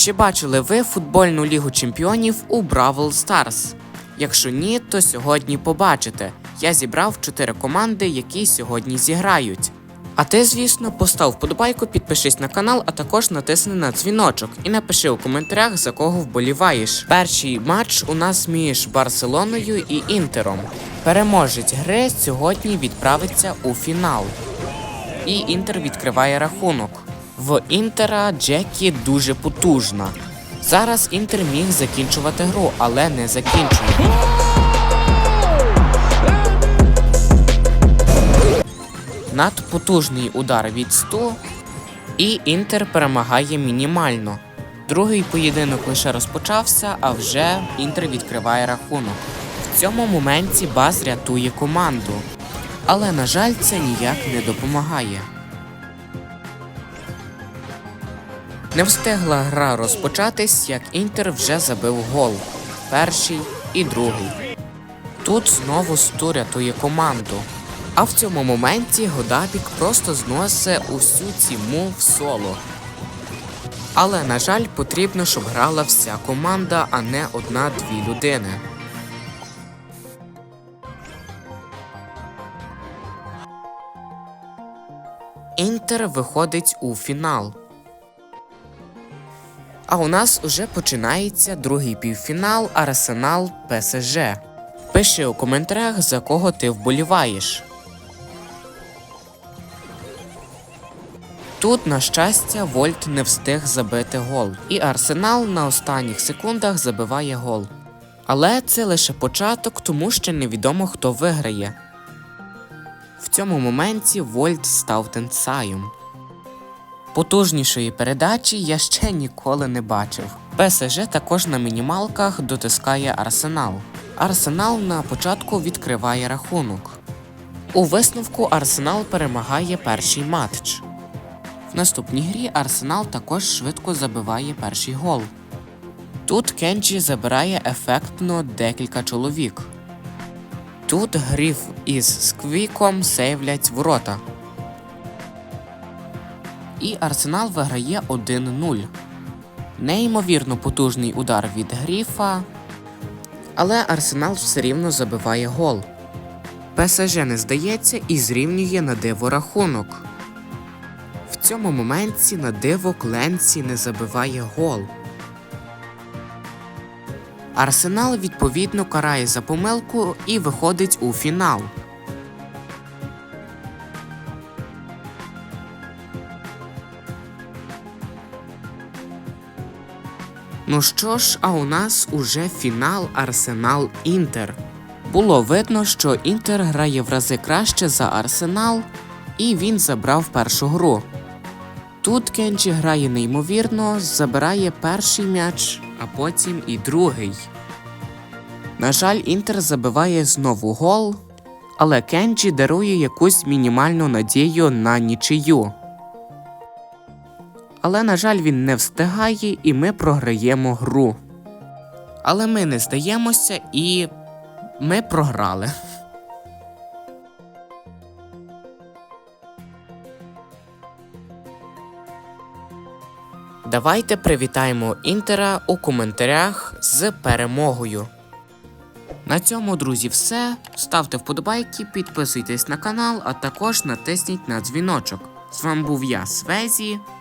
Чи бачили ви футбольну лігу чемпіонів у Бравл Старс? Якщо ні, то сьогодні побачите. Я зібрав 4 команди, які сьогодні зіграють. А ти, звісно, постав вподобайку, підпишись на канал, а також натисни на дзвіночок і напиши у коментарях, за кого вболіваєш. Перший матч у нас між Барселоною і Інтером. Переможець гри сьогодні відправиться у фінал. І Інтер відкриває рахунок. В Інтера Джекі дуже потужна. Зараз Інтер міг закінчувати гру, але не закінчує. Надпотужний удар від 100, і Інтер перемагає мінімально. Другий поєдинок лише розпочався, а вже Інтер відкриває рахунок. В цьому моменті Баз рятує команду. Але, на жаль, це ніяк не допомагає. Не встигла гра розпочатись, як Інтер вже забив гол. Перший і другий. Тут знову Сту рятує команду. А в цьому моменті Годабік просто зносить усю ціму в соло. Але, на жаль, потрібно, щоб грала вся команда, а не одна-дві людини. Інтер виходить у фінал. А у нас уже починається другий півфінал Арсенал ПСЖ. Пиши у коментарях, за кого ти вболіваєш. Тут, на щастя, Вольт не встиг забити гол, і Арсенал на останніх секундах забиває гол. Але це лише початок, тому що невідомо хто виграє. В цьому моменті Вольт став тенсаєм. Потужнішої передачі я ще ніколи не бачив. ПСЖ також на мінімалках дотискає Арсенал. Арсенал на початку відкриває рахунок. У висновку Арсенал перемагає перший матч. В наступній грі Арсенал також швидко забиває перший гол. Тут Кенджі забирає ефектно декілька чоловік. Тут Гріф із Сквіком сейвлять ворота. І Арсенал виграє 1-0. Неймовірно потужний удар від Гріфа. Але Арсенал все рівно забиває гол. ПСЖ не здається і зрівнює на диво рахунок. В цьому моменті на диво Кленці не забиває гол. Арсенал відповідно карає за помилку і виходить у фінал. Ну що ж, а у нас уже фінал Арсенал Інтер. Було видно, що Інтер грає в рази краще за Арсенал, і він забрав першу гру. Тут Кенджі грає неймовірно, забирає перший м'яч, а потім і другий. На жаль, Інтер забиває знову гол, але Кенджі дарує якусь мінімальну надію на нічию. Але, на жаль, він не встигає, і ми програємо гру. Але ми не здаємося і ми програли. Давайте привітаємо Інтера у коментарях з перемогою. На цьому, друзі, все. Ставте вподобайки, підписуйтесь на канал, а також натисніть на дзвіночок. З вами був я, Свезі.